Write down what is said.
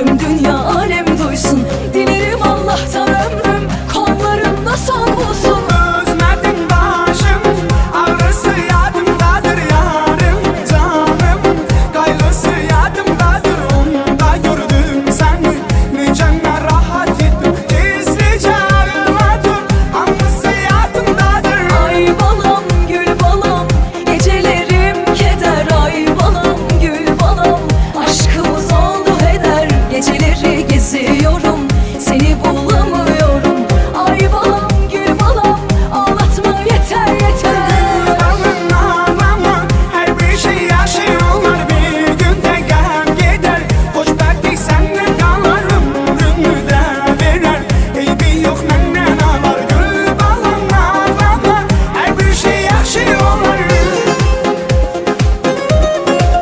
Tüm dünya.